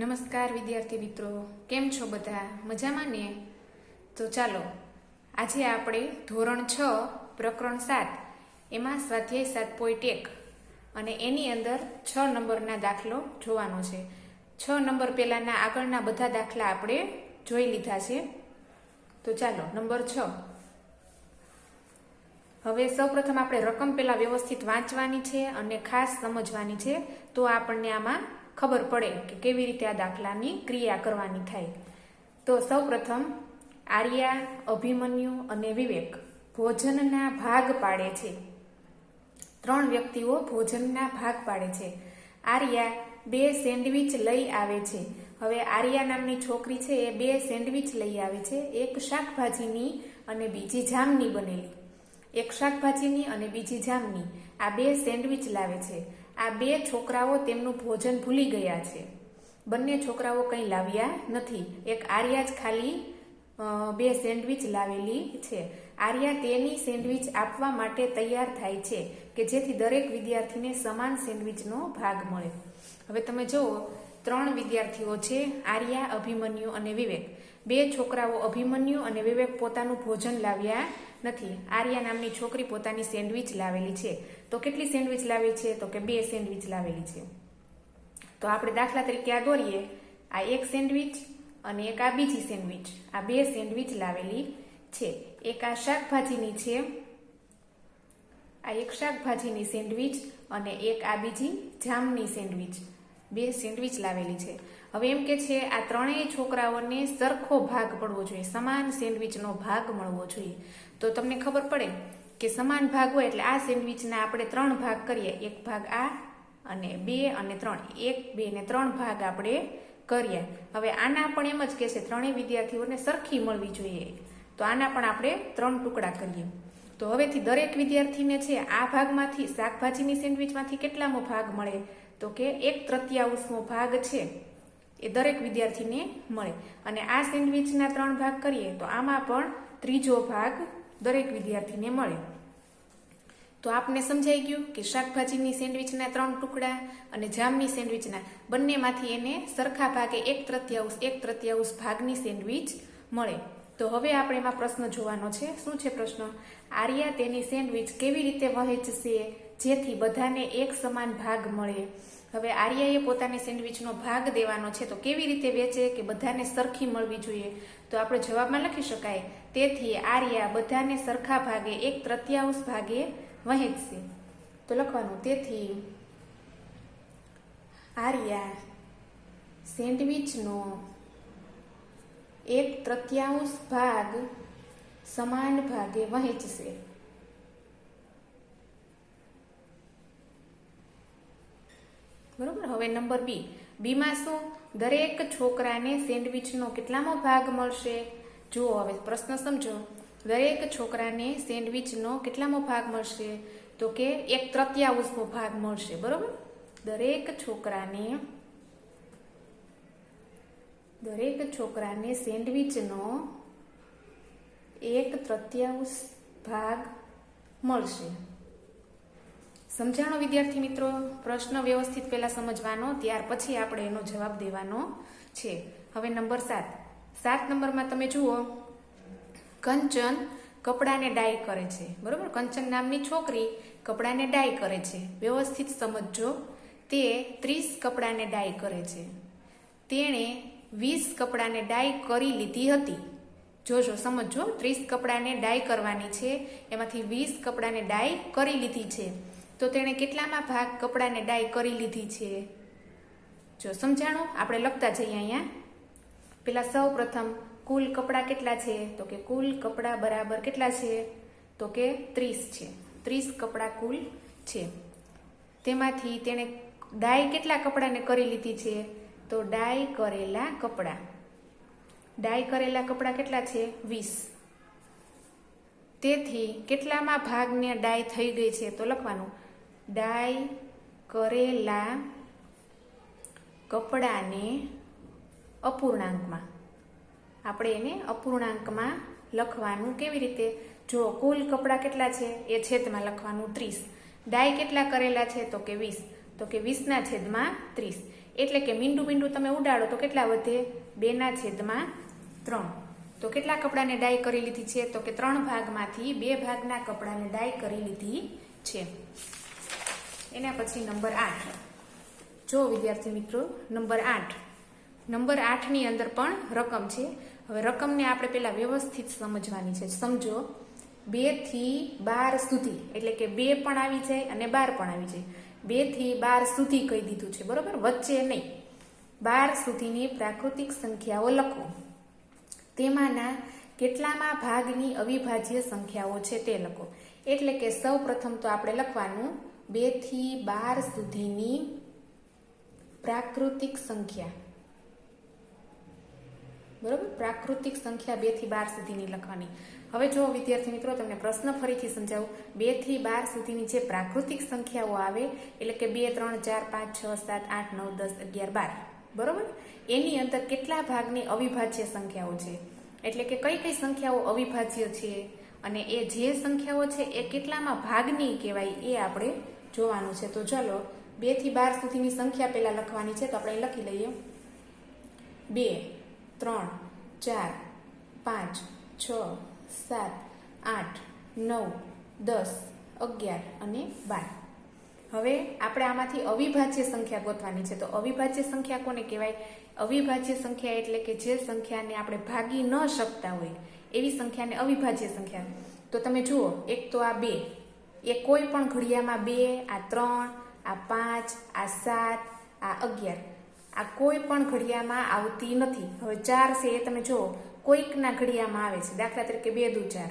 નમસ્કાર વિદ્યાર્થી મિત્રો, કેમ છો બધા? મજામાં ને? તો ચાલો, આજે આપણે ધોરણ છ, પ્રકરણ સાત, એમાં સ્વાધ્યાય સાત પોઈન્ટ એક અને એની અંદર છ નંબરના દાખલો જોવાનો છે. છ નંબર પહેલાના આગળના બધા દાખલા આપણે જોઈ લીધા છે. તો ચાલો, નંબર છ. હવે સૌપ્રથમ આપણે રકમ પહેલાં વ્યવસ્થિત વાંચવાની છે અને ખાસ સમજવાની છે. તો આપણને આમાં ખબર પડે કે કેવી રીતે આ દાખલાની ક્રિયા કરવાની થાય. તો સૌપ્રથમ આર્યા, અભિમન્યુ અને વિવેક ભોજનના ભાગ પાડે છે. ત્રણ વ્યક્તિઓ ભોજનના ભાગ પાડે છે. આર્યા બે સેન્ડવિચ લઈ આવે છે. હવે આર્યા નામની છોકરી છે એ બે સેન્ડવિચ લઈ આવે છે. એક શાકભાજીની અને બીજી જામની બનેલી. એક શાકભાજીની અને બીજી જામની. આ બે સેન્ડવિચ લાવે છે. આ બે છોકરાઓ તેમનું ભોજન ભૂલી ગયા છે. બંને છોકરાઓ કંઈ લાવ્યા નથી. એક આર્યા જ ખાલી બે સેન્ડવિચ લાવેલી છે. આર્યા તેની સેન્ડવિચ આપવા માટે તૈયાર થાય છે કે જેથી દરેક વિદ્યાર્થીને સમાન સેન્ડવિચનો ભાગ મળે. હવે તમે જુઓ, ત્રણ વિદ્યાર્થીઓ છે, આર્યા, અભિમન્યુ અને વિવેક. બે છોકરાઓ અભિમન્યુ અને વિવેક પોતાનું ભોજન લાવ્યા નથી. આર્યા નામની છોકરી પોતાની સેન્ડવિચ લાવેલી છે. તો કેટલી સેન્ડવિચ લાવી છે? તો કે બે સેન્ડવિચ લાવેલી છે. તો આપણે દાખલા તરીકે આ દોરીએ. આ એક સેન્ડવિચ અને એક આ બીજી સેન્ડવિચ. આ બે સેન્ડવિચ લાવેલી છે. એક આ શાકભાજીની છે. આ એક શાકભાજીની સેન્ડવિચ અને એક આ બીજી જામની સેન્ડવિચ. બે સેન્ડવિચ લાવેલી છે. હવે એમ કે છે, આ ત્રણેય છોકરાઓને સરખો ભાગ પડવો જોઈએ, સમાન સેન્ડવિચનો ભાગ મળવો જોઈએ. તો તમને ખબર પડે કે સમાન ભાગ હોય એટલે આ સેન્ડવિચના આપણે ત્રણ ભાગ કરીએ. એક ભાગ આ અને બે અને ત્રણ. એક, બે ને ત્રણ ભાગ આપણે કરીએ. હવે આના પણ એમ જ કે છે, ત્રણેય વિદ્યાર્થીઓને સરખી મળવી જોઈએ. તો આના પણ આપણે ત્રણ ટુકડા કરીએ. તો હવેથી દરેક વિદ્યાર્થીને છે, આ ભાગમાંથી, શાકભાજીની સેન્ડવિચમાંથી કેટલામો ભાગ મળે? તો કે એક તૃતીયાંશનો ભાગ છે. એ દરેક વિદ્યાર્થીને મળે. અને આ સેન્ડવિચના ત્રણ ભાગ કરીએ તો આમાં પણ ત્રીજો ભાગ દરેક વિદ્યાર્થીને મળે. તો આપને સમજાઈ ગયું કે શાકભાજીની સેન્ડવિચના ત્રણ ટુકડા અને જામની સેન્ડવિચના બંનેમાંથી એને સરખા ભાગે એક તૃતીયાંશ એક તૃતીયાંશ ભાગની સેન્ડવિચ મળે. તો હવે આપણે એમાં પ્રશ્ન જોવાનો છે. શું છે પ્રશ્ન? આર્યા તેની સેન્ડવિચ કેવી રીતે વહેંચશે જેથી બધાને એક સમાન ભાગ મળે? હવે આર્યાએ પોતાની સેન્ડવિચનો ભાગ દેવાનો છે તો કેવી રીતે વેચે કે બધાને સરખી મળવી જોઈએ? તો આપણે જવાબમાં લખી શકાય. તેથી આર્યા બધાને સરખા ભાગે એક તૃતીયાંશ ભાગે વહેંચશે. તો લખવાનું, તેથી આર્યા સેન્ડવિચનો એક તૃતીયાંશ ભાગ સમાન ભાગે વહેંચશે. બરોબર? હવે નંબર બી. બીમાં શું? દરેક છોકરાને સેન્ડવિચનો કેટલામો ભાગ મળશે? જુઓ, હવે પ્રશ્ન સમજો. દરેક છોકરાને સેન્ડવિચનો કેટલામો ભાગ મળશે? તો કે એક તૃતીયાંશનો ભાગ મળશે. બરોબર? દરેક છોકરાને દરેક છોકરાને સેન્ડવિચનો એક તૃતીયાંશ ભાગ મળશે. સમજાણો વિદ્યાર્થી મિત્રો? પ્રશ્ન વ્યવસ્થિત પહેલા સમજવાનો, ત્યાર પછી આપણે એનો જવાબ દેવાનો છે. હવે નંબર સાત. સાત નંબરમાં તમે જુઓ, કંચન કપડાને ડાય કરે છે. બરોબર? કંચન નામની છોકરી કપડાને ડાય કરે છે. વ્યવસ્થિત સમજજો. તે ત્રીસ કપડાને ડાય કરે છે. તેણે વીસ કપડાને ડાય કરી લીધી હતી. જોજો, સમજો, ત્રીસ કપડાને ડાય કરવાની છે. એમાંથી વીસ કપડાને ડાય કરી લીધી છે. તો તેણે કેટલામાં ભાગ કપડાને ડાય કરી લીધી છે? જો સમજાણું? આપણે લખતા જઈએ અહીંયા. પેલા સૌ પ્રથમ, કુલ કપડાં કેટલા છે? તો કે કુલ કપડાં બરાબર કેટલા છે? તો કે ત્રીસ છે. ત્રીસ કપડાં કુલ છે. તેમાંથી તેણે ડાય કેટલા કપડાને કરી લીધી છે? તો ડાય કરેલા કપડાં. ડાય કરેલા કપડાં કેટલા છે? વીસ. તેથી કેટલામાં ભાગને ડાય થઈ ગઈ છે? તો લખવાનું. ડાય કરેલા કપડાને અપૂર્ણાંકમાં. આપણે એને અપૂર્ણાંકમાં લખવાનું કેવી રીતે? જો કુલ કપડાં કેટલા છે? એ છેદમાં લખવાનું ત્રીસ. ડાય કેટલા કરેલા છે? તો કે વીસ. તો કે વીસના છેદમાં ત્રીસ. એટલે કે મીંડું મીંડું તમે ઉડાડો તો કેટલા વધે? બેના છેદમાં ત્રણ. તો કેટલા કપડાને ડાય કરી લીધી છે? તો કે ત્રણ ભાગમાંથી બે ભાગના કપડાને ડાય કરી લીધી છે. એના પછી નંબર આઠ. જો વિદ્યાર્થી મિત્રો, નંબર આઠ. નંબર આઠની અંદર પણ રકમ છે. હવે રકમને આપણે પેલા વ્યવસ્થિત સમજવાની છે. સમજો બેથી બાર સુધી. એટલે કે બે પણ આવી જાય અને બાર પણ આવી જાય. બેથી બાર સુધી કહી દીધું છે, બરોબર? વચ્ચે નહીં. બાર સુધીની પ્રાકૃતિક સંખ્યાઓ લખો. તેમાંના કેટલામાં ભાગની અવિભાજ્ય સંખ્યાઓ છે તે લખો. એટલે કે સૌ પ્રથમ તો આપણે લખવાનું બેથી બાર સુધીની પ્રાકૃતિક સંખ્યા. બરોબર? પ્રાકૃતિક સંખ્યા બેથી બાર સુધીની લખવાની. હવે જો વિદ્યાર્થી મિત્રો તમને પ્રશ્ન ફરીથી સમજાવું. બેથી બાર સુધીની જે પ્રાકૃતિક સંખ્યાઓ આવે, એટલે કે બે, ત્રણ, ચાર, પાંચ, છ, સાત, આઠ, નવ, દસ, અગિયાર, બાર. બરોબર? એની અંદર કેટલા ભાગની અવિભાજ્ય સંખ્યાઓ છે? એટલે કે કઈ કઈ સંખ્યાઓ અવિભાજ્ય છે? અને એ જે સંખ્યાઓ છે, એ કેટલામાં ભાગની કહેવાય એ આપણે જોવાનું છે. તો ચલો, બેથી બાર સુધીની સંખ્યા પહેલા લખવાની છે, તો આપણે લખી લઈએ. બે. ત્રણ, ચાર, પાંચ, છ, સાત, આઠ, નવ, દસ, અગિયાર અને બાર. હવે આપણે આમાંથી અવિભાજ્ય સંખ્યા ગોતવાની છે. તો અવિભાજ્ય સંખ્યા કોને કહેવાય? અવિભાજ્ય સંખ્યા એટલે કે જે સંખ્યાને આપણે ભાગી ન શકતા હોય, એવી સંખ્યાને અવિભાજ્ય સંખ્યા. તો તમે જુઓ, એક તો આ બે. એ કોઈ પણ ઘડિયામાં બે, આ ત્રણ, આ પાંચ, આ સાત, આ અગિયાર. આ કોઈ પણ ઘડિયામાં આવતી નથી. હવે ચાર છે, એ તમે જુઓ. કોઈકના ઘડિયામાં આવે છે. દાખલા તરીકે બે દુ ચાર,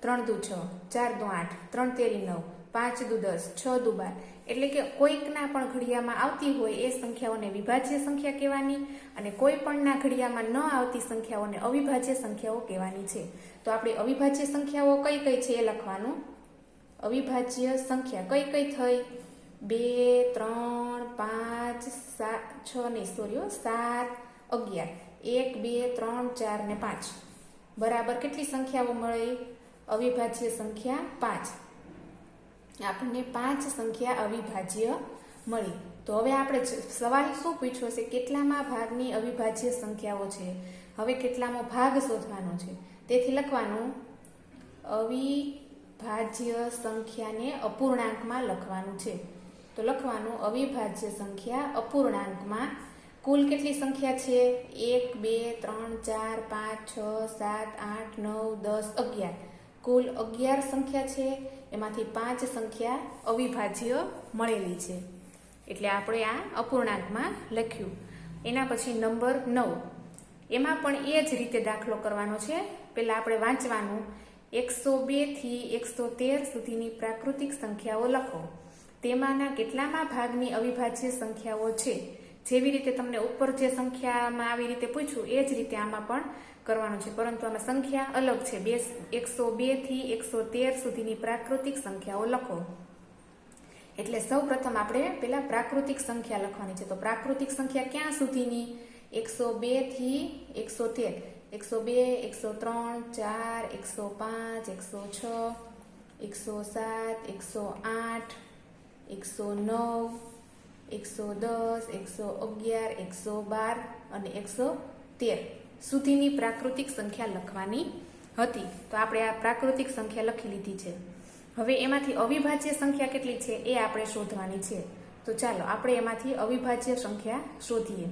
ત્રણ દુ છ, ચાર દુ આઠ, ત્રણ તેરી નવ, પાંચ દુ દસ, છ દુ બાર. એટલે કે કોઈકના પણ ઘડિયામાં આવતી હોય એ સંખ્યાઓને વિભાજ્ય સંખ્યા કહેવાની અને કોઈ પણના ઘડિયામાં ન આવતી સંખ્યાઓને અવિભાજ્ય સંખ્યાઓ કહેવાની છે. તો આપણે અવિભાજ્ય સંખ્યાઓ કઈ કઈ છે એ લખવાનું? અવિભાજ્ય સંખ્યા કઈ કઈ થઈ? બે, ત્રણ, પાંચ, સાત, છ નહીં, સોરી સાત, અગિયાર. એક, બે, ત્રણ, ચાર ને પાંચ. બરાબર કેટલી સંખ્યાઓ મળી? અવિભાજ્ય સંખ્યા પાંચ. આપણને પાંચ સંખ્યા અવિભાજ્ય મળી. તો હવે આપણે સવાલ શું પૂછ્યો છે? કેટલામાં ભાગની અવિભાજ્ય સંખ્યાઓ છે? હવે કેટલામાં ભાગ શોધવાનો છે? તેથી લખવાનું, અવિભાજ્ય સંખ્યાને અપૂર્ણાંકમાં લખવાનું છે. તો લખવાનું અવિભાજ્ય સંખ્યા અપૂર્ણાંકમાં. કુલ કેટલી સંખ્યા છે? એક, બે, ત્રણ, ચાર, પાંચ, છ, સાત, આઠ, નવ, દસ, અગિયાર. કુલ અગિયાર સંખ્યા છે. એમાંથી પાંચ સંખ્યા અવિભાજ્ય મળેલી છે. એટલે આપણે આ અપૂર્ણાંકમાં લખ્યું. એના પછી નંબર નવ. એમાં પણ એ જ રીતે દાખલો કરવાનો છે. પહેલાં આપણે વાંચવાનું. એકસો બેથી એકસો તેર સુધીની પ્રાકૃતિક સંખ્યાઓ લખો. તેમાંના કેટલામાં ભાગની અવિભાજ્ય સંખ્યાઓ છે? જેવી રીતે તમને ઉપર જે સંખ્યામાં આવી રીતે પૂછ્યું, એ જ રીતે આમાં પણ કરવાનું છે. પરંતુ આમાં સંખ્યા અલગ છે. બે એકસો બેથી એકસો તેર સુધીની પ્રાકૃતિક સંખ્યાઓ લખો. એટલે સૌ પ્રથમ આપણે પેલા પ્રાકૃતિક સંખ્યા લખવાની છે. તો પ્રાકૃતિક સંખ્યા ક્યાં સુધીની? એકસો બેથી એકસો તેર. એકસો બે, એકસો ત્રણ, ચાર, એકસો પાંચ, એકસો છ, એકસો સાત, એકસો આઠ એકસો નવ, એકસો દસ, એકસો અગિયાર, એકસો બાર અને એકસો તેર સુધીની પ્રાકૃતિક સંખ્યા લખવાની હતી. તો આપણે આ પ્રાકૃતિક સંખ્યા લખી લીધી છે. હવે એમાંથી અવિભાજ્ય સંખ્યા કેટલી છે એ આપણે શોધવાની છે. તો ચાલો, આપણે એમાંથી અવિભાજ્ય સંખ્યા શોધીએ.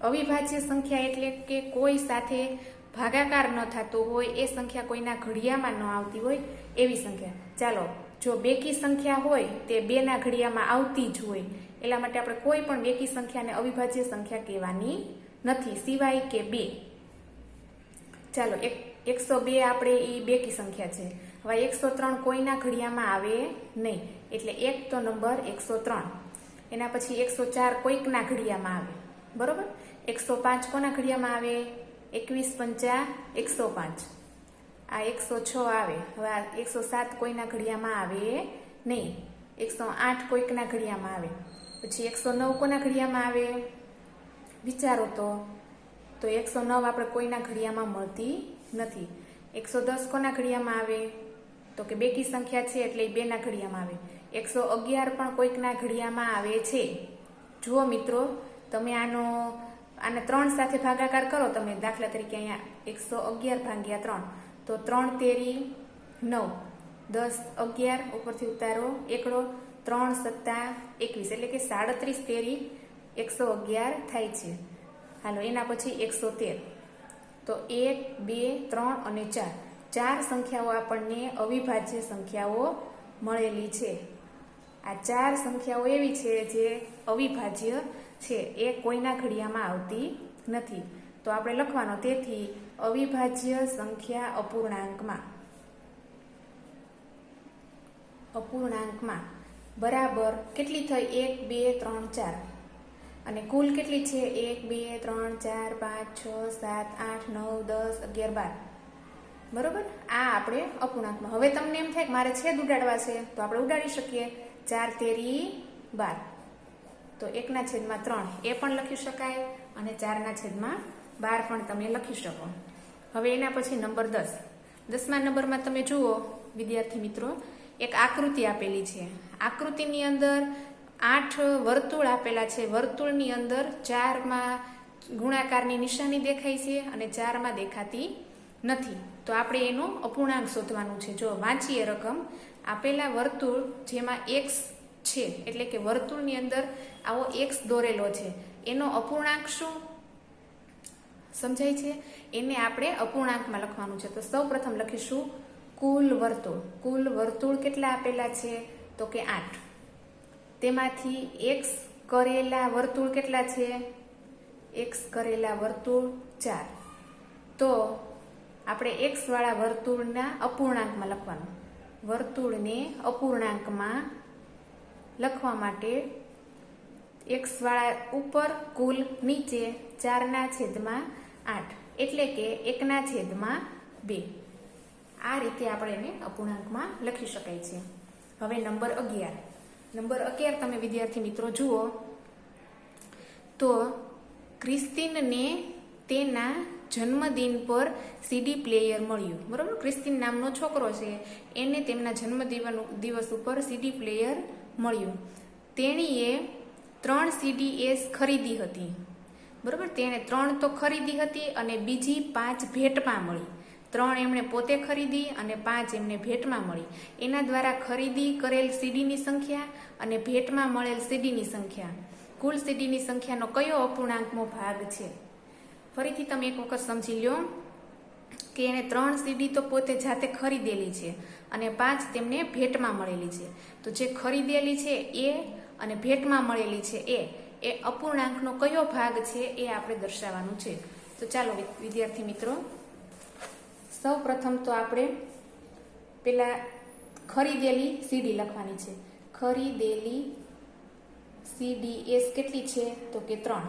અવિભાજ્ય સંખ્યા એટલે કે કોઈ સાથે ભાગાકાર ન થતો હોય, એ સંખ્યા કોઈના ઘડિયામાં ન આવતી હોય, એવી સંખ્યા. ચાલો જો બેકી સંખ્યા હોય તે બેના ઘડિયામાં આવતી જ હોય. એટલા માટે આપણે કોઈ પણ બેકી સંખ્યાને અવિભાજ્ય સંખ્યા કહેવાની નથી. સિવાય કે બે. ચાલો, એક, એકસો બે આપણે એ બેકી સંખ્યા છે. હવે એકસો ત્રણ કોઈના ઘડિયામાં આવે નહીં. એટલે એક તો નંબર એકસો ત્રણ. એના પછી એકસો ચાર કોઈકના ઘડિયામાં આવે. બરોબર? એકસો પાંચ કોના ઘડિયામાં આવે? એકવીસ પંચા એકસો પાંચ. આ એકસો છ આવે. હવે આ એકસો સાત કોઈના ઘડિયામાં આવે? નહીં. એકસો આઠ કોઈકના ઘડિયામાં આવે. પછી એકસો નવ કોના ઘડિયામાં આવે? વિચારો તો. તો એકસો નવ આપણે કોઈના ઘડિયામાં મળતી નથી. એકસો દસ કોના ઘડિયામાં આવે? તો કે બેકી સંખ્યા છે એટલે એ બેના ઘડિયામાં આવે. એકસો અગિયાર પણ કોઈકના ઘડિયામાં આવે છે. જુઓ મિત્રો, તમે આનો, આને ત્રણ સાથે ભાગાકાર કરો, તમે દાખલા તરીકે અહીંયા એકસો અગિયાર ભાગ્યા ત્રણ. તો ત્રણ તેરી નવ. દસ અગિયાર, ઉપરથી ઉતારો, એકડો, ત્રણ સત્તા, એકવીસ. એટલે કે સાડત્રીસ તેરી એકસો અગિયાર થાય છે. હાલો, એના પછી એકસો તેર. તો એક, બે, ત્રણ અને ચાર. ચાર સંખ્યાઓ આપણને અવિભાજ્ય સંખ્યાઓ મળેલી છે. આ ચાર સંખ્યાઓ એવી છે જે અવિભાજ્ય છે. એ કોઈના ઘડિયામાં આવતી નથી. તો આપણે લખવાનો. તેથી અવિભાજ્ય સંખ્યા અપૂર્ણાંકમાં. અપૂર્ણાંકમાં. બરાબર કેટલી થઈ? એક, બે, ત્રણ, ચાર. અને કુલ કેટલી છે? એક, બે, ત્રણ, ચાર, પાંચ, છ, સાત, આઠ, નવ, દસ, અગિયાર, બાર. બરોબર? આ આપણે અપૂર્ણાંકમાં. હવે તમને એમ થાય કે મારે છેદ ઉડાડવા છે, તો આપણે ઉડાડી શકીએ. ચાર, તેરી, બાર. તો એકના છેદમાં ત્રણ. એ પણ લખી શકાય અને ચારના છેદમાં બાર પણ તમે લખી શકો. હવે એના પછી નંબર દસ. દસમા નંબરમાં તમે જુઓ, વિદ્યાર્થી મિત્રો, એક આકૃતિ આપેલી છે. આકૃતિની અંદર આઠ વર્તુળ આપેલા છે. વર્તુળની અંદર ચારમાં ગુણાકારની નિશાની દેખાય છે અને ચારમાં દેખાતી નથી. તો આપણે એનો અપૂર્ણાંક શોધવાનું છે. જો વાંચીએ રકમ, આપેલા વર્તુળ જેમાં એક્સ છે, એટલે કે વર્તુળની અંદર આવો એક્સ દોરેલો છે. એનો અપૂર્ણાંક શું? સમજાય છે? એને આપણે અપૂર્ણાંકમાં લખવાનું છે. તો સૌ પ્રથમ લખીશું, કુલ વર્તુળ. કુલ વર્તુળ કેટલા આપેલા છે? તો કે આઠ. તેમાંથી એક્સ કરેલા વર્તુળ કેટલા છે? એક્સ કરેલા વર્તુળ ચાર. તો આપણે એક્સ વાળા વર્તુળના અપૂર્ણાંકમાં લખવાનું. વર્તુળને અપૂર્ણાંકમાં લખવા માટે એક્સ વાળા ઉપર કુલ નીચે ચારના છેદમાં આઠ. એટલે કે એકના છેદમાં બે. આ રીતે આપણે એને અપૂર્ણાંકમાં લખી શકાય છે. હવે નંબર અગિયાર. નંબર અગિયાર તમે વિદ્યાર્થી મિત્રો જુઓ. તો ક્રિસ્તીનને તેના જન્મદિન પર સીડી પ્લેયર મળ્યું. બરાબર? ક્રિસ્તીન નામનો છોકરો છે. એને તેમના જન્મદિવસ દિવસ ઉપર સીડી પ્લેયર મળ્યું. તેણીએ ત્રણ સીડી એસ ખરીદી હતી. બરાબર? તેણે ત્રણ તો ખરીદી હતી અને બીજી પાંચ ભેટમાં મળી. ત્રણ એમણે પોતે ખરીદી અને પાંચ એમને ભેટમાં મળી. એના દ્વારા ખરીદી કરેલ સીડીની સંખ્યા અને ભેટમાં મળેલ સીડીની સંખ્યા. કુલ સીડીની સંખ્યાનો કયો અપૂર્ણાંકનો ભાગ છે? ફરીથી તમે એક વખત સમજી લો કે એણે ત્રણ સીડી તો પોતે જાતે ખરીદેલી છે અને પાંચ તેમને ભેટમાં મળેલી છે. તો જે ખરીદેલી છે એ અને ભેટમાં મળેલી છે એ એ અપૂર્ણાંકનો કયો ભાગ છે એ આપણે દર્શાવવાનું છે. તો ચાલો વિદ્યાર્થી મિત્રો સૌ તો આપણે પેલા ખરીદેલી સીડી લખવાની છે. ખરીદેલી સીડી એસ કેટલી છે? તો કે ત્રણ.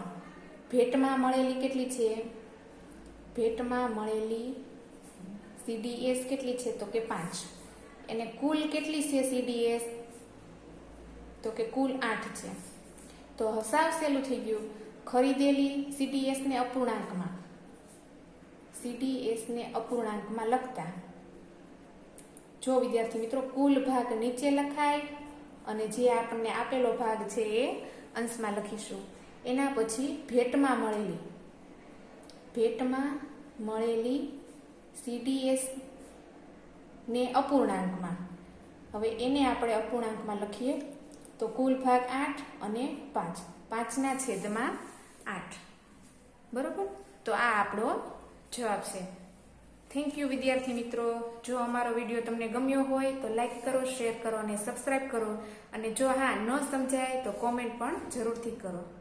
ભેટમાં મળેલી કેટલી છે? ભેટમાં મળેલી સીડીએસ કેટલી છે? તો કે પાંચ. એને કુલ કેટલી છે સીડીએસ? તો કે કુલ આઠ છે. તો સાવ સહેલું થઈ ગયું. ખરીદેલી સીટીએસને અપૂર્ણાંકમાં. સીટીએસને અપૂર્ણાંકમાં લખતા, જો વિદ્યાર્થી મિત્રો કુલ ભાગ નીચે લખાય અને જે આપણને આપેલો ભાગ છે એ અંશમાં લખીશું. એના પછી ભેટમાં મળેલી ભેટમાં મળેલી સીડીએસ ને અપૂર્ણાંકમાં. હવે એને આપણે અપૂર્ણાંકમાં લખીએ. તો કુલ ભાગ આઠ અને પાંચ. પાંચના છેદમાં આઠ. બરોબર? તો આ આપણો જવાબ છે. થેન્ક યુ વિદ્યાર્થી મિત્રો. જો અમારો વીડિયો તમને ગમ્યો હોય તો લાઇક કરો શેર કરો અને સબસ્ક્રાઈબ કરો. અને જો હા ન સમજાય તો કોમેન્ટ પણ જરૂરથી કરો.